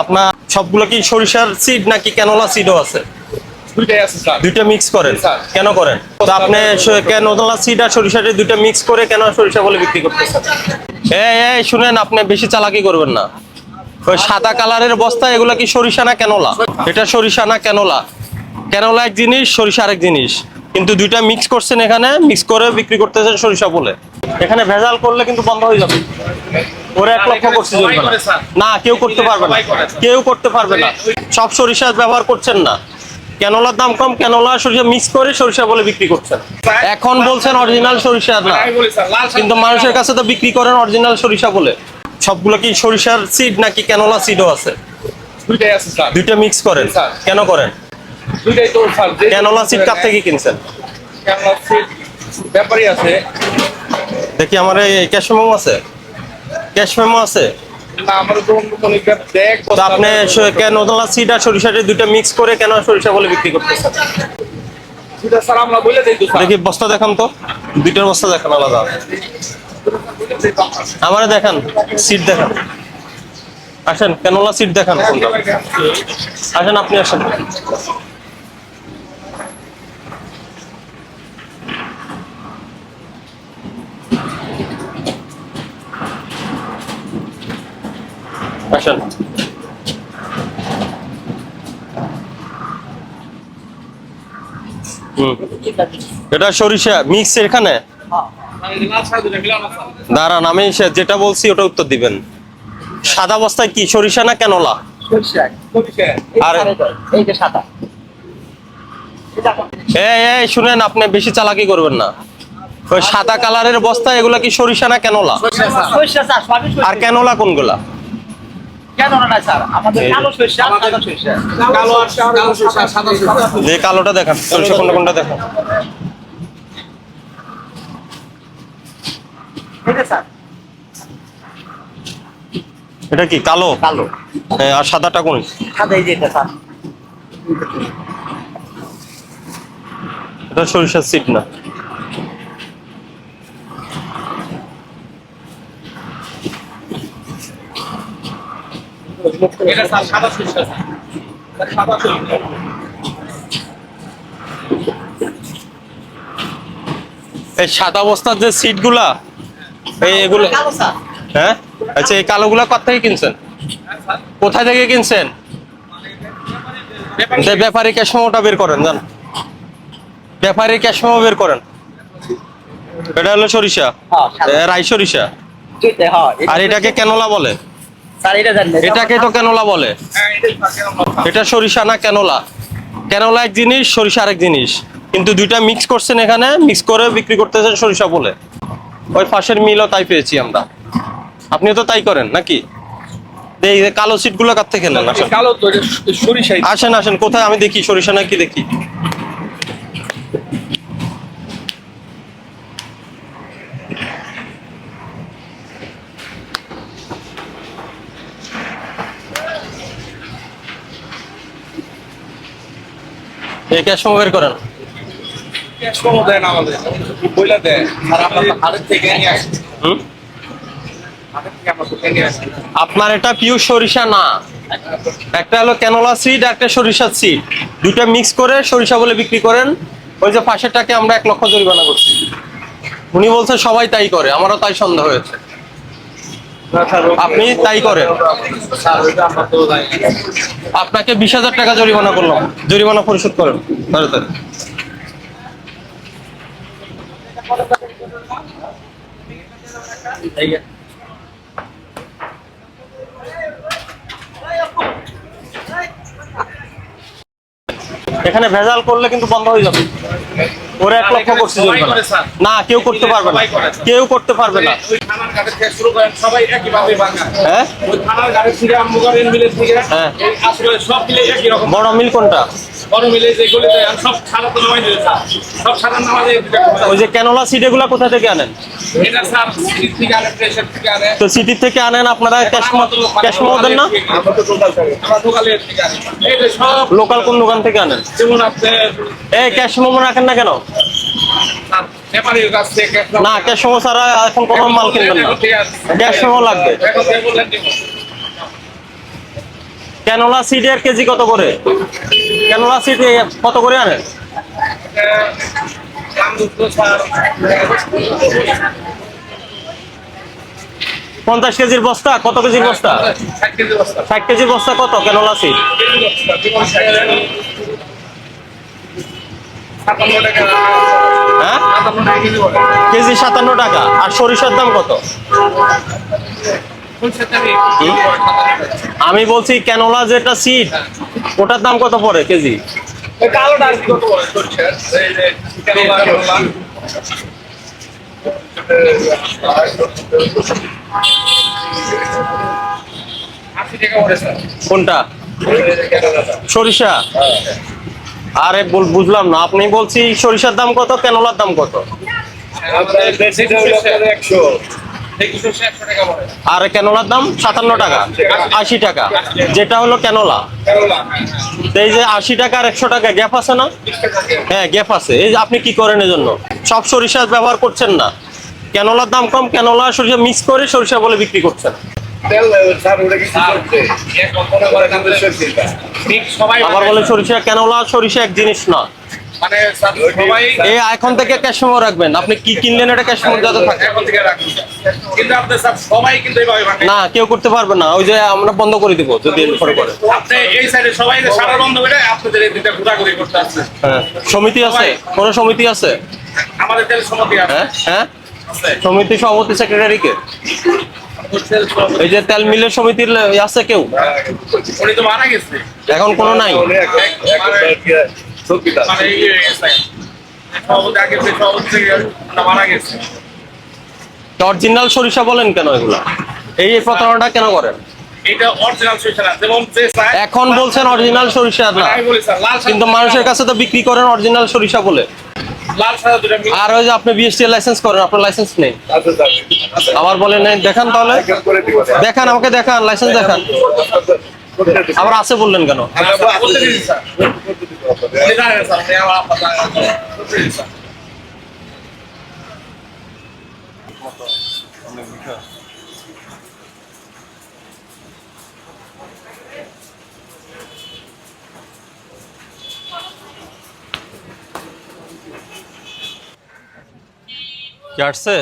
আপনার সবগুলো কি সরিষার সিড নাকি ক্যানোলা সিডও আছে? আছে দুইটা মিক্স করেন। কেন করেন? তো আপনি ক্যানোলা সিড আর সরিষাটা দুইটা মিক্স করে কেন সরিষা বলে বিক্রি করতেছেন? এই এই শুনেন আপনি বেশি চালাকি করবেন না। ওই সাদা কালারের বস্তা এগুলা কি সরিষা না ক্যানোলা এটা সরিষা না ক্যানোলা ক্যানোলা এক জিনিস সরিষা আরেক জিনিস। কিন্তু দুইটা মিক্স করছেন এখানে মিক্স করে বিক্রি করতেছেন সরিষা বলে। এখানে ভেজাল করলে কিন্তু বন্ধ হয়ে যাবে। ওরা এক লক্ষ করছে। না কেউ করতে পারবে না। কেউ করতে পারবে না। সব সরিষা ব্যবহার করছেন না। ক্যানোলার দাম কম ক্যানোলা সরিষা মিক্স করে সরিষা বলে বিক্রি করছেন। এখন বলছেন অরিজিনাল সরিষা না। কিন্তু মানুষের কাছে তো বিক্রি করেন অরিজিনাল সরিষা বলে। সবগুলো কি সরিষার সিড নাকি ক্যানোলা সিডও আছে? দুইটা মিক্স করেন। কেন করেন? ক্যানোলা সিড কার থেকে কিনছেন? ব্যাপারই আছে। দেখি আমার এই ক্যাশ মেমো আছে? ক্যাশ মেমো আছে? কোনো তো আপনি স- ক্যানোলা সিড আর সরিষাটা দুইটা মিক্স করে কেন সরিষা বলে বিক্রি করতেছেন? দেখি বস্তা দেখান তো। দুইটার বস্তা দেখান আলাদা। আমারে দেখান সিট দেখান। আসেন ক্যানোলা সিট দেখান কোনটা? আসেন আপনি আসেন। আসেন। এটা সরিষা মিক্স এখানে? দাঁড়ান আমি যেটা বলছি ওটা উত্তর দিবেন। সাদা বস্তায় কি সরিষা না আর এই এই শুনেন আপনি বেশি চালাকি করবেন না। ওই সাদা কালারের বস্তা এগুলা কি সরিষা না সবই আর কেনলা কোনগুলা? কেন না স্যার? আমাদের কালো সরিষা সাদা সরিষা। কালো কালো সরিষা সাদা সরিষা। যে কালোটা দেখান সরিষা কোনটা কোনটা দেখান। স্যার। এটা কি কালো? কালো। হ্যাঁ, আর সাদাটা কোন? সাদা এই যে এটা স্যার। এটা সরিষার সিট না। এটা স্যার সাদা সরিষা স্যার সাদা সরিষা। এই সাদা যে এই এগুলো হ্যাঁ? আচ্ছা এই কালোগুলা কোথা থেকে কিনছেন কোথায় থেকে কিনছেন? যে ব্যাপারী ক্যাশ মেমোটা বের করেন জান। ব্যাপারী ক্যাশ মেমো বের করেন। এটা হলো সরিষা। হ্যাঁ রাই সরিষা। হ্যাঁ আর এটাকে ক্যানোলা বলে। এটাকে তো ক্যানোলা বলে। হ্যাঁ এটা সরিষা না ক্যানোলা? ক্যানোলা এক জিনিস সরিষা আরেক জিনিস। কিন্তু দুইটা মিক্স করছেন এখানে মিক্স করে বিক্রি করতেছেন সরিষা বলে। ওই পাশের মিলও তাই পেয়েছি আমরা। আপনিও তো তাই করেন নাকি? এই যে কালো সিটগুলো কার থেকে আসেন? আসেন আসেন কোথায়? আমি দেখি সরিষা নাকি দেখি। বের করেন। দেয় আমাদের। বইলা দেয় আর আমরা হাতের থেকে নিয়ে আসি। হুম? আপনার এটা পিওর সরিষা না। একটা হলো ক্যানোলা সিড একটা সরিষার সিড দুইটা মিক্স করে সরিষা বলে বিক্রি করেন। ওই যে পাশেরটাকে আমরা এক লক্ষ জরিমানা করছি। উনি বলছে সবাই তাই করে আমারও তাই সন্দেহ হয়েছে। আপনি তাই করেন। আপনাকে বিশ হাজার টাকা জরিমানা করলাম। জরিমানা পরিশোধ করেন তাড়াতাড়ি এখানে ভেজাল করলে কিন্তু বন্ধ হয়ে যাবে। ওরা এক লক্ষ করছে। না, কেউ করতে পারবে না। কেউ করতে পারবে না। ওই থেকে শুরু করেন সবাই একইভাবে ভাঙা হ্যাঁ? ওই থানার ঘাটের থেকে আরম্ভ করেন মিলের থেকে হ্যাঁ। আসলে সব মিলে একই রকম। বড় মিল কোনটা? বড় মিলে যেগুলি দেয়, সব সাদা তো নামাই দিয়েছে সব সাদা নামাজে ওই যে ক্যানোলা সিড এগুলা কোথা থেকে আনেন? এটা স্যার থেকে থেকে তো থেকে আনেন আপনারা? ক্যাশ ক্যাশ দেন না? আমরা তো টোটাল আমরা দোকানের থেকে আনি এটা সব লোকাল কোন দোকান থেকে আনেন? যেমন এই ক্যাশ মোমো রাখেন না কেন? না ক্যাশ মোমো ছাড়া এখন কোনো মাল কিনবেন না। ক্যাশ মেমো লাগবে। ক্যানোলা সিডের কেজি কত করে? ক্যানোলা সিড কত করে আনেন? পঞ্চাশ কেজির বস্তা কত কেজির বস্তা? ষাট কেজির বস্তা। কত? ক্যানোলা সিড টাকা। হ্যাঁ? কেজি সাতান্ন টাকা। আর সরিষার দাম কত। আমি বলছি ক্যানোলা যেটা সিড ওটার দাম কত পড়ে কেজি? কোনটা। সরিষা? আরে বল- বুঝলাম না। আপনি বলছি সরিষার দাম কত ক্যানোলার দাম কত। আর ক্যানোলার দাম সাতান্ন টাকা আশি টাকা। যেটা হলো ক্যানোলা এই যে আশি টাকা আর একশো টাকা গ্যাপ আছে না। হ্যাঁ গ্যাপ আছে। এই যে আপনি কি করেন এজন্য? সব সরিষা ব্যবহার করছেন না। ক্যানোলার দাম কম ক্যানোলা সরিষা মিক্স করে সরিষা বলে বিক্রি করছেন। মনে আবার বলে সরিষা সরিষা এক জিনিস না। মানে সবাই এই এখন থেকে রাখবেন। আপনি কি কিনলেন এটা ক্যাশ মেমো যাতে থাকে। এখন থেকে রাখুন। কিন্তু আপনি স্যার সবাই কিন্তু এইভাবে বানায়। না কেউ করতে পারবে না। ওই যে আমরা বন্ধ করে দিব যদি এরপরে করে আপনি এই সাইডে সবাই সারা বন্ধ করে আপনাদের এই দুইটা ঘোরাঘুরি করতে আসছে। হ্যাঁ। সমিতি আছে? কোন সমিতি আছে? আমাদের তেল সমিতি আছে। হ্যাঁ? হ্যাঁ? আছে। সমিতি সভাপতি সেক্রেটারি কে? এই যে তেল মিলের সমিতির আছে কেউ? উনি তো মারা গেছে। এখন কোনো নাই? মানে অরিজিনাল সরিষা বলেন কেন এগুলা? এই প্রতারণাটা কেন করেন? এটা অরিজিনাল সরিষা না যেমন যে এখন বলছেন অরিজিনাল সরিষা না। সাদা কিন্তু মানুষের কাছে তো বিক্রি করেন অরিজিনাল সরিষা বলে। আর ওই যে আপনি বিএসটি লাইসেন্স করেন আপনার লাইসেন্স নেই। আবার বলেন নাই দেখান তাহলে। দেখান আমাকে দেখান লাইসেন্স দেখান। আবার আছে বললেন কেন বলতে দিন স্যার উনি জানেন স্যার উনি আমার আপনার জানেন বলতে দিন স্যার কি আসছে?